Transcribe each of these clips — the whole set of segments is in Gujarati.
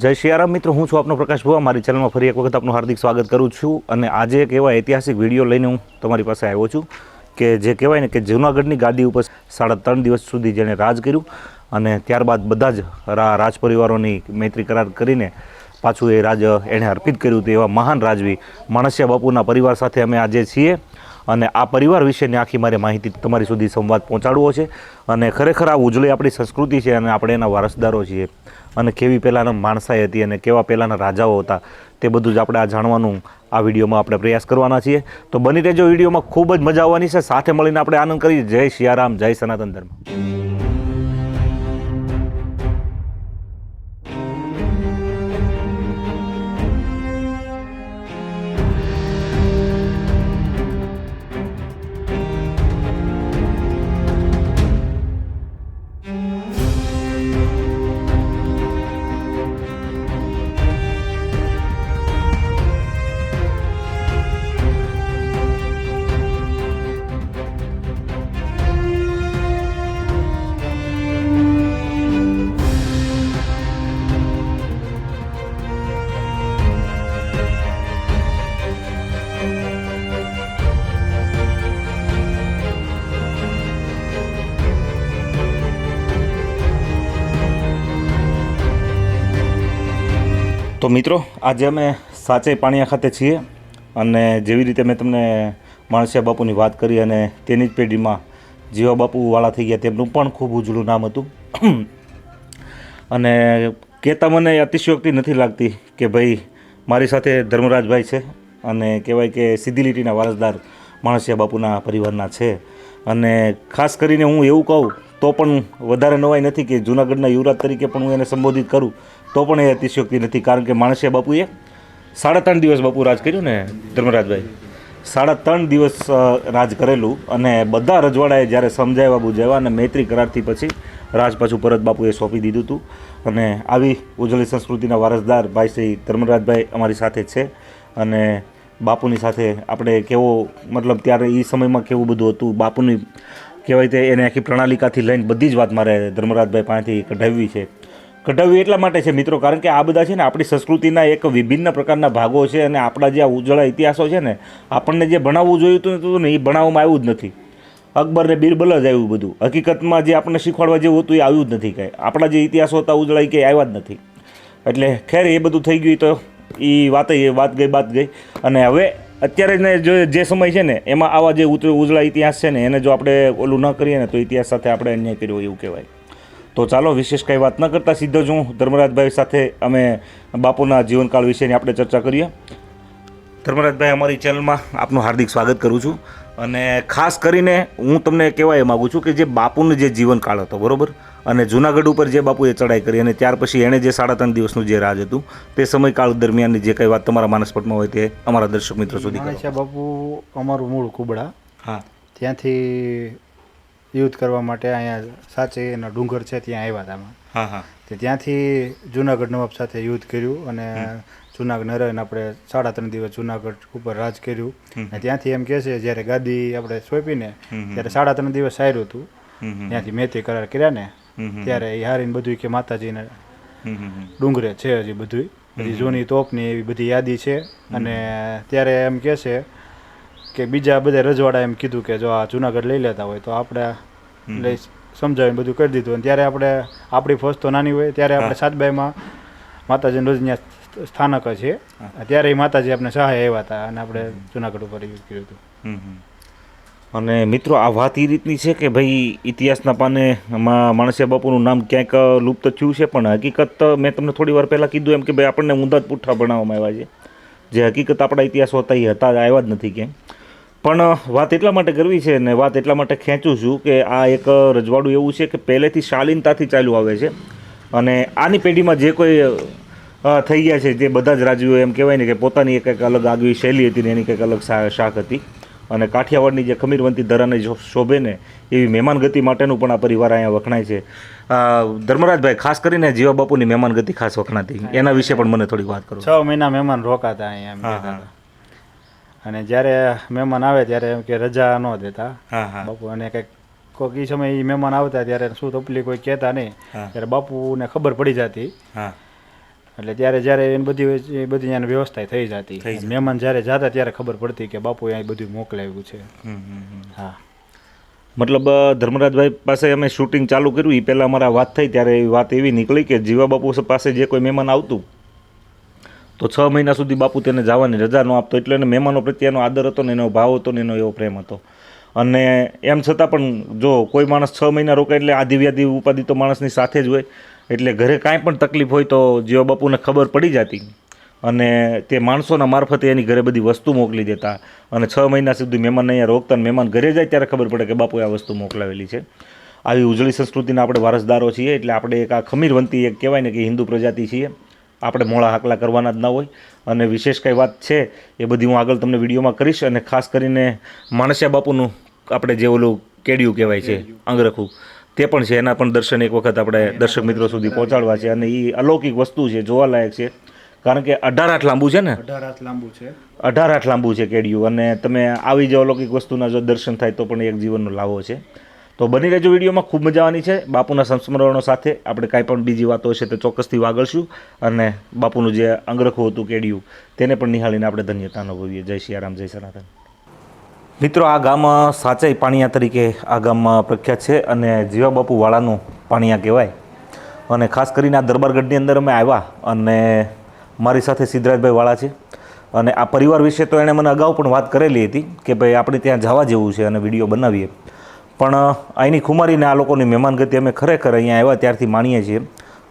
જય શિયારામ મિત્રો, હું છું આપનો પ્રકાશ ભુવા. મારી ચેનલમાં ફરી એક વખત આપનું હાર્દિક સ્વાગત કરું છું અને આજે એક એવા ઐતિહાસિક વીડિયો લઈને હું તમારી પાસે આવ્યો છું કે જે કહેવાય ને કે જૂનાગઢની ગાદી ઉપર સાડા ત્રણ દિવસ સુધી જેણે રાજ કર્યું અને ત્યારબાદ બધા જ રાજ પરિવારોની મૈત્રી કરાર કરીને પાછું એ રાજ એણે અર્પિત કર્યું હતું એવા મહાન રાજવી માણસિયા બાપુના પરિવાર સાથે અમે આજે છીએ અને આ પરિવાર વિશેની આખી મારી માહિતી તમારી સુધી સંવાદ પહોંચાડવો છે અને ખરેખર આ ઉજળી આપણી સંસ્કૃતિ છે અને આપણે એના વારસદારો છીએ. અને કેવી પહેલાંના માણસાઈ હતી અને કેવા પહેલાંના રાજાઓ હતા તે બધું જ આપણે આ જાણવાનું આ વિડીયોમાં આપણે પ્રયાસ કરવાના છીએ. તો બની રહેજો વિડીયોમાં ખૂબ જ મજા આવવાની છે. સાથે મળીને આપણે આનંદ કરીએ. જય શિયારામ, જય સનાતન ધર્મ. તો મિત્રો, આજે અમે સાચે પાણીયા ખાતે છીએ અને જેવી રીતે મેં તમને માણસિયા બાપુની વાત કરી અને તેની જ પેઢીમાં જીવા બાપુવાળા થઈ ગયા તેમનું પણ ખૂબ ઉજળું નામ હતું. અને કહેતા મને અતિશયોક્તિ નથી લાગતી કે ભાઈ, મારી સાથે ધર્મરાજભાઈ છે અને કહેવાય કે સીધી લીટીના વારસદાર માણસિયા બાપુના પરિવારના છે. અને ખાસ કરીને હું એવું કહું તો પણ વધારે નવાઈ નથી કે જૂનાગઢના યુવરાજ તરીકે પણ હું એને સંબોધિત કરું, તો પણ એ અતિશયોક્તિ નથી. કારણ કે માણસે બાપુએ સાડા ત્રણ દિવસ બાપુ રાજ કર્યું ને, ધર્મરાજભાઈ? સાડા ત્રણ દિવસ રાજ કરેલું અને બધા રજવાડાએ જ્યારે સમજાવ્યા, બુજાવ્યા અને મૈત્રી કરારથી પછી રાજ પાછું પરત બાપુએ સોંપી દીધું હતું અને આવી ઉજળી સંસ્કૃતિના વારસદાર ભાઈ શ્રી ધર્મરાજભાઈ અમારી સાથે છે અને બાપુની સાથે આપણે કેવો, મતલબ ત્યારે એ સમયમાં કેવું બધું હતું, બાપુની કહેવાય તે એને આખી પ્રણાલિકાથી લઈને બધી જ વાત મારે ધર્મરાજભાઈ પાસેથી કઢાવવી છે. કઢાવવી એટલા માટે છે મિત્રો, કારણ કે આ બધા છે ને આપણી સંસ્કૃતિના એક વિભિન્ન પ્રકારના ભાગો છે અને આપણા જે આ ઉજળા ઇતિહાસો છે ને, આપણને જે ભણાવવું જોયું હતું ને એ ભણાવવામાં આવ્યું જ નથી. અકબર ને બિરબલ જ આવ્યું બધું. હકીકતમાં જે આપણને શીખવાડવા જેવું હતું એ આવ્યું જ નથી કાંઈ. આપણા જે ઇતિહાસો હતા ઉજળા એ કંઈ આવ્યા જ નથી. એટલે ખેર એ બધું થઈ ગયું તો એ વાત એ વાત ગઈ વાત ગઈ. અને હવે અત્યારે જો જે સમય છે ને, એમાં આવા જે ઉજળા ઇતિહાસ છે ને, એને જો આપણે ઓલું ન કરીએ ને, તો ઇતિહાસ સાથે આપણે અન્યાય કર્યો એવું કહેવાય. તો ચાલો, વિશેષ કંઈ વાત ન કરતાં, સીધો જ હું ધર્મરાજભાઈ સાથે, અમે બાપુના જીવનકાળ વિશેની આપણે ચર્ચા કરીએ. ધર્મરાજભાઈ, અમારી ચેનલમાં આપનું હાર્દિક સ્વાગત કરું છું. અને ખાસ કરીને હું તમને કહેવાય માગું છું કે જે બાપુનો જે જીવનકાળ હતો, બરોબર? અને જુનાગઢ ઉપર જે બાપુએ ચડાઈ કરી અને ત્યાર પછી એણે જે સાડા ત્રણ દિવસનું જે રાજ હતું તે સમયકાળ દરમિયાનની જે કંઈ વાત તમારા માનસપટમાં હોય તે અમારા દર્શક મિત્રો સુધી માણસિયા બાપુ અમારું મૂળ કુબડા. હા. ત્યાંથી યુદ્ધ કરવા માટે અહીંયા સાચે એના ડુંગર છે ત્યાં આવ્યા હતા હા હા. તે ત્યાંથી જુનાગઢ નવાબ સાથે યુદ્ધ કર્યું અને જુનાગઢ નરેન આપણે સાડા ત્રણ દિવસ જુનાગઢ ઉપર રાજ કર્યું. અને ત્યાંથી એમ કહે છે જ્યારે ગાદી આપણે સોંપીને ત્યારે સાડા ત્રણ દિવસ સાર્યું હતું. ત્યાંથી મેથી કરાર કર્યા ને. ત્યારે એ હારીને બધું કે માતાજીને. ડુંગરે છે હજી બધું બધી જૂની તોપની એવી બધી યાદી છે. અને ત્યારે એમ કહે છે કે બીજા બધા રજવાડા એમ કીધું કે જો આ જુનાગઢ લઈ લેતા હોય તો આપણે લઈ સમજાવીને બધું કરી દીધું. અને ત્યારે આપણે આપણી ફોજ તો નાની હોય ત્યારે આપણે સાતબાઈમાં માતાજીનું રોજ ત્યાં સ્થાનક છે. ત્યારે એ માતાજી આપણે સહાય આવ્યા હતા અને આપણે જુનાગઢ ઉપર યુઝ કર્યું હતું. અને મિત્રો, આ વાત એ રીતની છે કે ભાઈ, ઇતિહાસના પાને માં માણસિયા બાપુનું નામ ક્યાંક લુપ્ત થયું છે, પણ હકીકત મેં તમને થોડી વાર પહેલાં કીધું એમ કે ભાઈ, આપણને ઊંધા જ પુઠ્ઠા બનાવવામાં આવ્યા છે. જે હકીકત આપણા ઇતિહાસ હતા એ હતા, આવ્યા જ નથી ક્યાંય પણ વાત એટલા માટે કરવી છે ને વાત એટલા માટે ખેંચું છું કે આ એક રજવાડું એવું છે કે પહેલેથી શાલીનતાથી ચાલુ આવે છે. અને આની પેઢીમાં જે કોઈ થઈ ગયા છે, જે બધા જ રાજવીઓ એમ કહેવાય ને કે પોતાની એક એક અલગ આગવી શૈલી હતી ને એની કંઈક અલગ શાખ હતી. અને કાઠિયાવાડની જે ખમીરવંતી ધરાને શોભે ને એવી મહેમાનગતિ માટેનું પણ આ પરિવાર અહીંયા વખણાય છે. ધર્મરાજભાઈ ખાસ કરીને જીવા બાપુની મહેમાનગતિ ખાસ વખણાતી. એના વિશે પણ મને થોડીક વાત કરો. છ મહિના મહેમાન રોકાતા અહીંયા અને જ્યારે મહેમાન આવે ત્યારે એમ કે રજા ન દેતા. બાપુ અને કંઈક કોઈક એ સમયે મહેમાન આવતા ત્યારે શું તકલીફ કોઈ કહેતા નહીં. ત્યારે બાપુને ખબર પડી જતી. એટલે ત્યારે જ્યારે એ બધી એ બધી એને વ્યવસ્થા થઈ જતી. મહેમાન જ્યારે જતા ત્યારે ખબર પડતી કે બાપુએ અહીં બધું મોકલાવ્યું છે. હા. મતલબ ધર્મરાજભાઈ પાસે અમે શૂટિંગ ચાલુ કર્યું. એ પહેલાં અમારા વાત થઈ ત્યારે એ વાત એવી નીકળી કે જીવા બાપુ પાસે જે કોઈ મહેમાન આવતું તો છ મહિના સુધી બાપુ તેને જવાની રજા ન આપતો. એટલે એને મહેમાનો પ્રત્યેનો આદર હતો ને એનો ભાવ હતો ને એનો એવો પ્રેમ હતો. અને એમ છતાં પણ જો કોઈ માણસ છ મહિના રોકાય એટલે આધિવ્યાધિ ઉપાધિ તો માણસની સાથે જ હોય. એટલે ઘરે કાંઈ પણ તકલીફ હોય તો જીવા બાપુને ખબર પડી જતી. અને તે માણસોના મારફતે એની ઘરે બધી વસ્તુ મોકલી દેતા. અને છ મહિના સુધી મહેમાન અહીંયા રોકતા અને મહેમાન ઘરે જાય ત્યારે ખબર પડે કે બાપુએ આ વસ્તુ મોકલાવેલી છે. આવી ઉજળી સંસ્કૃતિના આપણે વારસદારો છીએ એટલે આપણે એક આ ખમીરવંતી એક કહેવાય ને કે હિન્દુ પ્રજાતિ છીએ. આપણે મોળા હાકલા કરવાના જ ના હોય. અને વિશેષ કંઈ વાત છે એ બધી હું આગળ તમને વિડીયોમાં કરીશ અને ખાસ કરીને માણસિયા બાપુનું આપણે જે ઓલું કેડિયું કહેવાય છે અંગરખું. તે પણ છે એના પણ દર્શન એક વખત આપણે દર્શક મિત્રો સુધી પહોંચાડવા છે અને એ અલૌકિક વસ્તુ છે જોવાલાયક છે. કારણ કે અઢાર આઠ લાંબુ છે ને? અઢાર હાથ લાંબુ છે. અઢાર આઠ લાંબુ છે કેડિયું. અને તમે આવી જે અલૌકિક વસ્તુના જો દર્શન થાય તો પણ એક જીવનનો લાવો છે. તો બની રહેજો વિડીયોમાં ખૂબ મજા આવવાની છે. બાપુના સંસ્મરણો સાથે આપણે કાંઈ પણ બીજી વાતો હશે તો ચોક્કસથી વાગળશું અને બાપુનું જે અંગરખું હતું કેડિયું તેને પણ નિહાળીને આપણે ધન્યતા અનુભવીએ. જય સિયારામ જય સનાતન. મિત્રો, આ ગામ સાચાઈ પાણીયા તરીકે આ ગામમાં પ્રખ્યાત છે અને જીવા બાપુ પાણીયા કહેવાય. અને ખાસ કરીને આ દરબારગઢની અંદર અમે આવ્યા અને મારી સાથે સિદ્ધરાજભાઈ વાળા છે. અને આ પરિવાર વિશે તો એણે મને અગાઉ પણ વાત કરેલી હતી કે ભાઈ આપણે ત્યાં જવા જેવું છે અને વીડિયો બનાવીએ. પણ અહીંની ખુમારીને આ લોકોની મહેમાનગતિ અમે ખરેખર અહીંયા આવ્યા ત્યારથી માણીએ છીએ.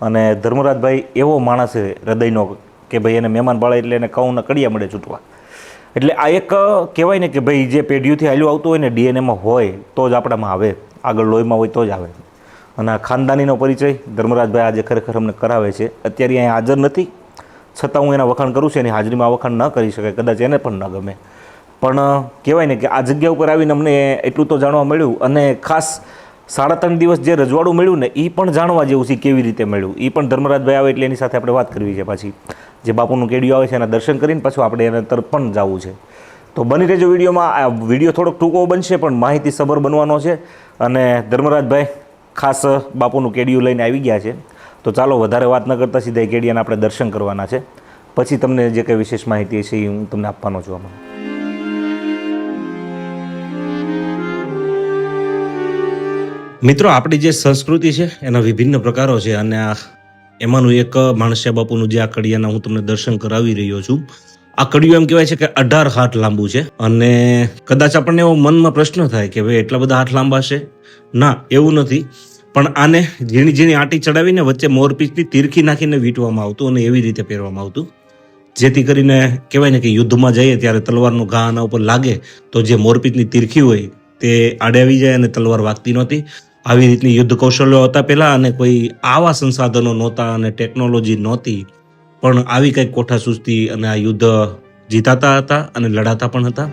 અને ધર્મરાજભાઈ એવો માણસ છે હૃદયનો કે ભાઈ એને મહેમાન ભાળે એટલે એને કહું ને કડિયા મળે છૂટવા. એટલે આ એક કહેવાય ને કે ભાઈ જે પેઢીઓથી હાલ્યું આવતું હોય ને ડીએનએમાં હોય, તો જ આપણામાં આવે. આગળ લોહીમાં હોય તો જ આવે. અને આ ખાનદાનીનો પરિચય ધર્મરાજભાઈ આજે ખરેખર અમને કરાવે છે. અત્યારે અહીંયા હાજર નથી. છતાં હું એના વખાણ કરું છું, એની હાજરીમાં વખાણ ન કરી શકાય. કદાચ એને પણ ન ગમે. પણ કહેવાય ને કે આ જગ્યા ઉપર આવીને અમને એટલું તો જાણવા મળ્યું અને ખાસ સાડા ત્રણ દિવસ જે રજવાડું મળ્યું ને એ પણ જાણવા જેવું છે કેવી રીતે મળ્યું. એ પણ ધર્મરાજભાઈ આવે એટલે એની સાથે આપણે વાત કરવી છે પાછી. જે બાપુનું કેડિયું આવે છે એના દર્શન કરીને પછી આપણે એને તરફ જવું છે. તો બની રહેજો વિડીયોમાં. આ વીડિયો થોડોક ટૂંકો બનશે, પણ માહિતી સબર બનવાનો છે. અને ધર્મરાજભાઈ ખાસ બાપુનું કેડિયું લઈને આવી ગયા છે. તો ચાલો વધારે વાત ન કરતાં સીધા કેડિયાના આપણે દર્શન કરવાના છે. પછી તમને જે કંઈ વિશેષ માહિતી છે એ હું તમને આપવાનો છું આમાં. મિત્રો, આપણી જે સંસ્કૃતિ છે, એના વિભિન્ન પ્રકારો છે અને આ એમાંનું એક માણસ્યા બાપુનું જે આ કડિયાના હું તમને દર્શન કરાવી રહ્યો છું. આ કડિયું એમ કહેવાય છે કે અઢાર હાથ લાંબુ છે. અને કદાચ આપણને એવો મનમાં પ્રશ્ન થાય કે ભાઈ એટલા બધા હાથ લાંબા છે? ના, એવું નથી. પણ આને ઝીણી ઝીણી આંટી ચડાવીને વચ્ચે મોરપીચની તીરખી નાખીને વીંટવામાં આવતું અને એવી રીતે પહેરવામાં આવતું. જેથી કરીને કહેવાય ને કે યુદ્ધમાં જઈએ ત્યારે તલવારનો ઘા આના ઉપર લાગે તો જે મોરપીચની તીરખી હોય તે આડે આવી જાય અને તલવાર વાગતી નહોતી. આવી રીતની યુદ્ધ કૌશલ્યો હતા પહેલાં અને કોઈ આવા સંસાધનો નહોતા અને ટેકનોલોજી નહોતી. પણ આવી કંઈક કોઠા સુસ્તી અને આ યુદ્ધ જીતાતા હતા અને લડાતા પણ હતા.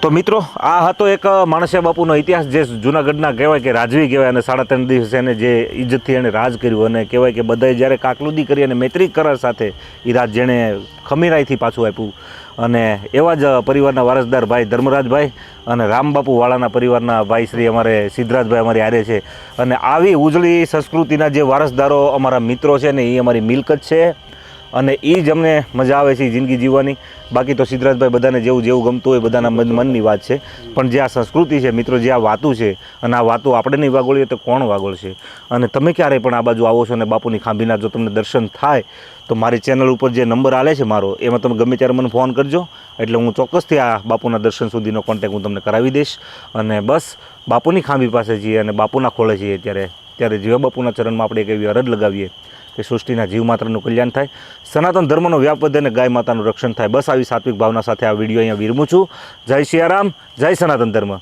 તો મિત્રો, આ હતો એક માણસે બાપુનો ઇતિહાસ જે જૂનાગઢના કહેવાય કે રાજવી કહેવાય અને સાડા ત્રણ દિવસ એને જે ઇજ્જતથી એણે રાજ કર્યું અને કહેવાય કે બધાએ જ્યારે કાકલુદી કરી અને મૈત્રી કરાર સાથે એ રાજ જેણે ખમીરાઈથી પાછું આપ્યું. અને એવા જ પરિવારના વારસદાર ભાઈ ધર્મરાજભાઈ અને રામબાપુ વાળાના પરિવારના ભાઈ શ્રી અમારે સિદ્ધરાજભાઈ અમારી આરે છે. અને આવી ઉજળી સંસ્કૃતિના જે વારસદારો અમારા મિત્રો છે ને એ અમારી મિલકત છે. અને એ જ અમને મજા આવે છે જિંદગી જીવવાની. બાકી તો સિદ્ધરાજભાઈ બધાને જેવું જેવું ગમતું હોય, બધાના મન મનની વાત છે. પણ જે આ સંસ્કૃતિ છે, મિત્રો, જે આ વાતું છે, અને આ વાતો આપણે નહીં વાગોળીએ તો કોણ વાગોળશે? અને તમે ક્યારે પણ આ બાજુ આવો છો અને બાપુની ખાંભીના જો તમને દર્શન થાય, તો મારી ચેનલ ઉપર જે નંબર આલે છે મારો, એમાં તમે ગમે ત્યારે મને ફોન કરજો. એટલે હું ચોક્કસથી આ બાપુના દર્શન સુધીનો કોન્ટેક હું તમને કરાવી દઈશ. અને બસ, બાપુની ખાંભી પાસે છીએ અને બાપુના ખોળે છીએ ત્યારે. ત્યારે જીવા બાપુના ચરણમાં આપણે એક એવી અરજ લગાવીએ. કે સૃષ્ટિના જીવ માત્રનું કલ્યાણ થાય. સનાતન ધર્મનો વ્યાપ વધે અને ગાય માતાનું રક્ષણ થાય. બસ આવી સાત્વિક ભાવના સાથે આ વીડિયો અહીંયા વિરમું છું. જય સિયારામ જય સનાતન ધર્મ.